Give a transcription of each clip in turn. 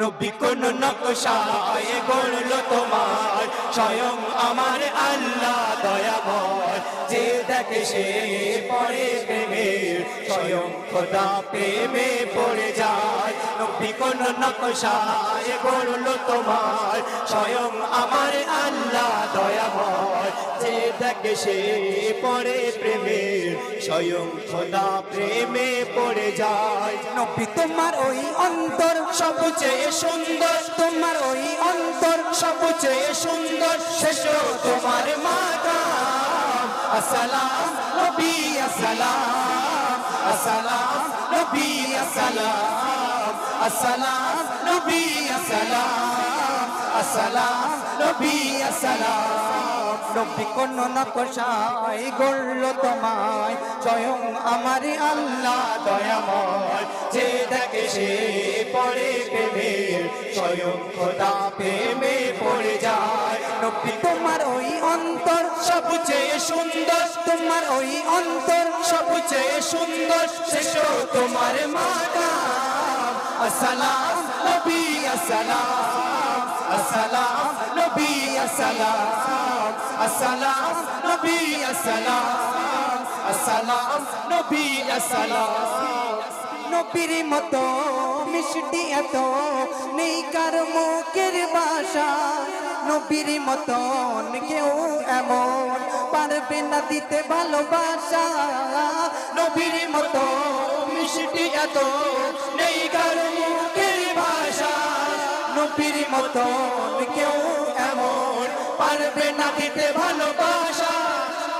নবী কোন নকশায় গড়লো তোমার। স্বয়ং আমার আল্লাহ দয়াময়। যে দেখে সে পরে প্রেমের, স্বয়ং খোদা প্রেমে পড়ে যায়। নবী কোন নকশায় গড়লো তোমার। স্বয়ং আমার আল্লাহ দয়াময়। যে দেখে সে পড়ে প্রেমের স্বয়ং খোদা প্রেমে পড়ে যায়। নবী তোমার ওই অন্তর সবচেয়ে সুন্দর। তোমার ওই অন্তর সবচেয়ে সুন্দর। শেষ তোমার মাকাম আসসালাম নবী আসসালাম। আসসালাম নবী আসসালাম। আসসালাম নবী আসসালাম। স্বয়ং আল্লাহ দয়াময়। যে দেখে সে পড়ে প্রেমের, স্বয়ং খোদা পড়ে যায়। নবী, তোমার ওই অন্তর সবচেয়ে সুন্দর। তোমার ওই অন্তর সবচেয়ে সুন্দর। শেষ তোমার মাকাম। আসসালাম, নবী, আসসালাম। নবী আসসালাম আসসালাম, নবী আসসালাম আসসালাম, নবী আসসালাম। নবীর মতো মিষ্টি এত নেই কার মুখের বাসা। নবীর মতন কেউ এমন পারবে না দিতে ভালোবাসা। নবীর মতো মিষ্টি এত নেই কারও মুখের ভাষা নবীর মতন কেউ পারবে না দিতে ভালোবাসা।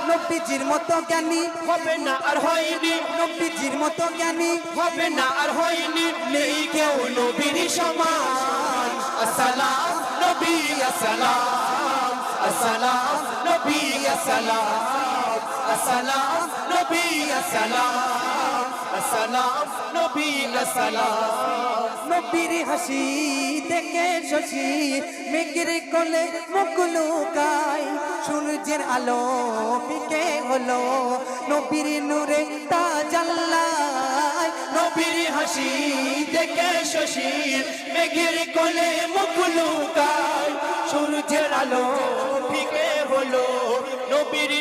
নবীজির মতো জ্ঞানী হবে না আর হয়নি। নবীজির মতো জ্ঞানী হবে না আর হয়নি। নেই কেউ নবীর সমান। আসসালাম নবী আসসালাম। আসসালাম নবী আসসালাম। আসসালাম নবী আসসালাম। আসসালাম নবী আসসালাম নবীর হাসি দেখে শশী মেঘের কোলে মুখ লুকায়। সূর্যের আলো ফিকে হলো নবীর নূরে তা জাল্লায় নবীর হাসি দেখে শশীর মেঘের কোলে মুখ লুকায়। সূর্যের আলো ফিকে হলো নবীর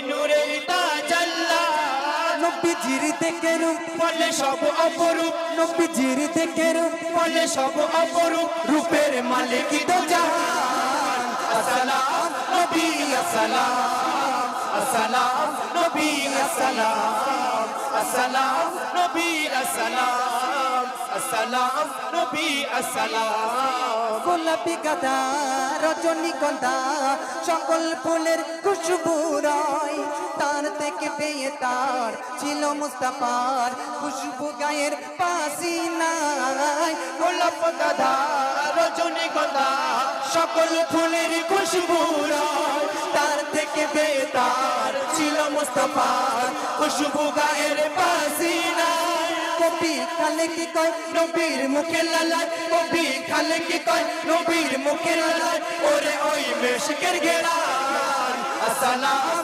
নবীজির রূপ বলে সব অপরূপ, নবীজির দেখে রূপ বলে সব অপরূপ, রূপের মালিক তো জাহান। আসসালাম, নবী, আসসালাম। আসসালাম, নবী, আসসালাম। আসসালাম, নবী, আসসালাম। গোলাপি গাদা রজনীগন্ধা সকল ফুলের খুশবু পেয়ে তার ছিল মুস্তাফার খুশবু গায়ের পাশি নাই। গোলাপ গাধা রজনীগন্ধা সকল ফুলের খুশবু তার থেকে বেতার ছিল মুস্তাফার খুশবু গায়ের পাশি নাই। কবি কালে কি কয়, নবীর মুখে লালায়। কবি খালে কি কয়, নবীর মুখে লালায়। ওরে ওই মেশকের গেরান আসসালাম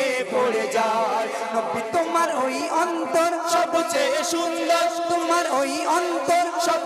ওই অন্তর সবচেয়ে সুন্দর তোমার ওই অন্তর সব